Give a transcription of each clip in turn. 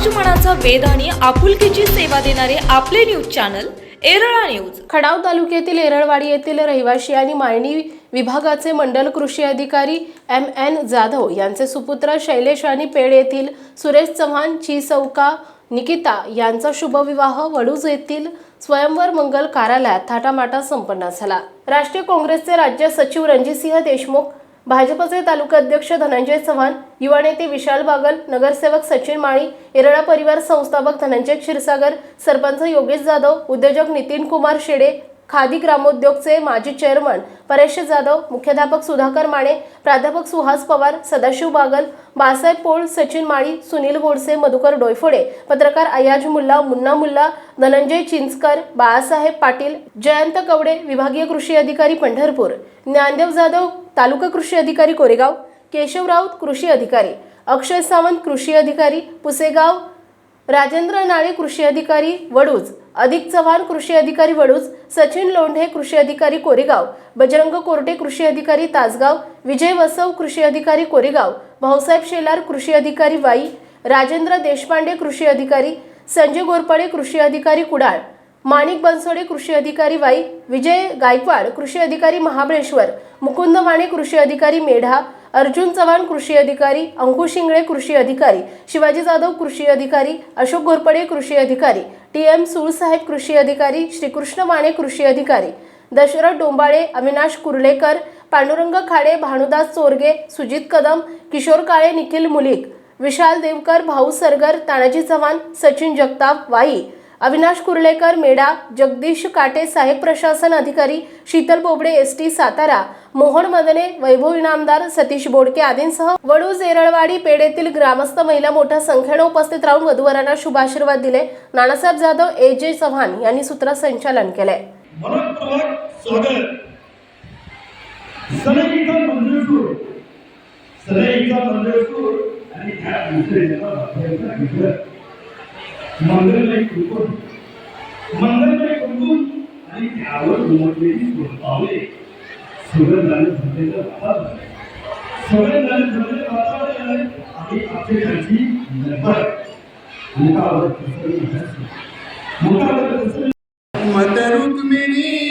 समाजमनाचा वेद आणि आपुलकीची सेवा देणारे आपले न्यूज चॅनल एरळा न्यूज. खडाव तालुक्यातील एरळवाडी येथील रहिवासी आणि माळणी विभागाचे मंडल कृषी अधिकारी एम एन जाधव यांचे सुपुत्र शैलेश आणि पेड येथील सुरेश चव्हाण चौका निकिता यांचा शुभविवाह वडूज येथील स्वयंवर मंगल कार्यालयात थाटामाटा संपन्न झाला. राष्ट्रीय काँग्रेसचे राज्य सचिव रणजितसिंह देशमुख भाजपचे तालुका अध्यक्ष धनंजय चव्हाण युवा नेते विशाल बागल नगरसेवक सचिन माळी येरळा परिवार संस्थापक धनंजय क्षीरसागर सरपंच योगेश जाधव उद्योजक नितीन कुमार शेडे खादी ग्रामोद्योगचे माजी चेअरमन परेश जाधव मुख्याध्यापक सुधाकर माने प्राध्यापक सुहास पवार सदाशिव बागल बाळासाहेब पोळ सचिन माळी सुनील गोडसे मधुकर डोयफोडे पत्रकार अयाज मुल्ला मुन्ना मुल्ला धनंजय चिंचकर बाळासाहेब पाटील जयंत कवडे विभागीय कृषी अधिकारी पंढरपूर. ज्ञानदेव जाधव तालुका कृषी अधिकारी कोरेगाव. केशव राऊत कृषी अधिकारी. अक्षय सावंत कृषी अधिकारी. पुसेगाव राजेंद्र नाळे कृषी अधिकारी वडूज अधिक चव्हाण कृषी अधिकारी वडूज सचिन लोंढे कृषी अधिकारी कोरेगाव बजरंग कोरटे कृषी अधिकारी तासगाव विजय वसव कृषी अधिकारी कोरेगाव भाऊसाहेब शेलार कृषी अधिकारी वाई राजेंद्र देशपांडे कृषी अधिकारी संजय गोरपडे कृषी अधिकारी कुडाळ माणिक बनसोडे कृषी अधिकारी वाई विजय गायकवाड कृषी अधिकारी महाबळेश्वर मुकुंद माने कृषी अधिकारी मेढा अर्जुन चव्हाण कृषी अधिकारी अंकुश शिंगळे कृषी अधिकारी शिवाजी जाधव कृषी अधिकारी अशोक घोरपडे कृषी अधिकारी टी एम सुळसाहेब कृषी अधिकारी श्रीकृष्ण माने कृषी अधिकारी दशरथ डोंबाळे अविनाश कुर्लेकर पांडुरंग खाडे भानुदास चोरगे सुजित कदम किशोर काळे निखिल मुलिक विशाल देवकर भाऊ सरगर तानाजी चव्हाण सचिन जगताप वाई अविनाश कुर्लेकर मेडा जगदीश काटे साहेब प्रशासन अधिकारी शीतल बोबडे एस टी सातारा मोहन मदने वैभव इनामदार सतीश बोडके आदींसह वडू जेरळवाडी पेडेतील ग्रामस्थ महिला मोठ्या संख्येनं उपस्थित राहून वधूवरांना शुभाशीर्वाद दिले. नानासाहेब जाधव ए जे चव्हाण यांनी सूत्रसंचालन केले सनईचा आणि त्या दुसऱ्या मंगलमय कुंकून. मंगलमय कुंकून आणि त्यावर उमटलेली गुणपावले सुगंधाने भरलेलं वातावरण. सुगंधाने भरलेलं वातावरण आणि अपेक्षाची नफर मुखावर मुखावर मत रुक्मिणी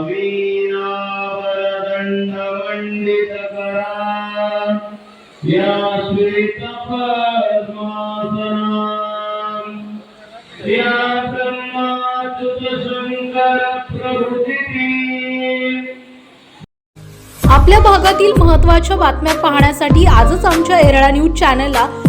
वीणावरदण्डमण्डितकरा या श्वेतपद्मासना या आपल्या भागातील महत्त्वाच्या बातम्या पाहण्यासाठी आजच आमच्या एरळा न्यूज चॅनलला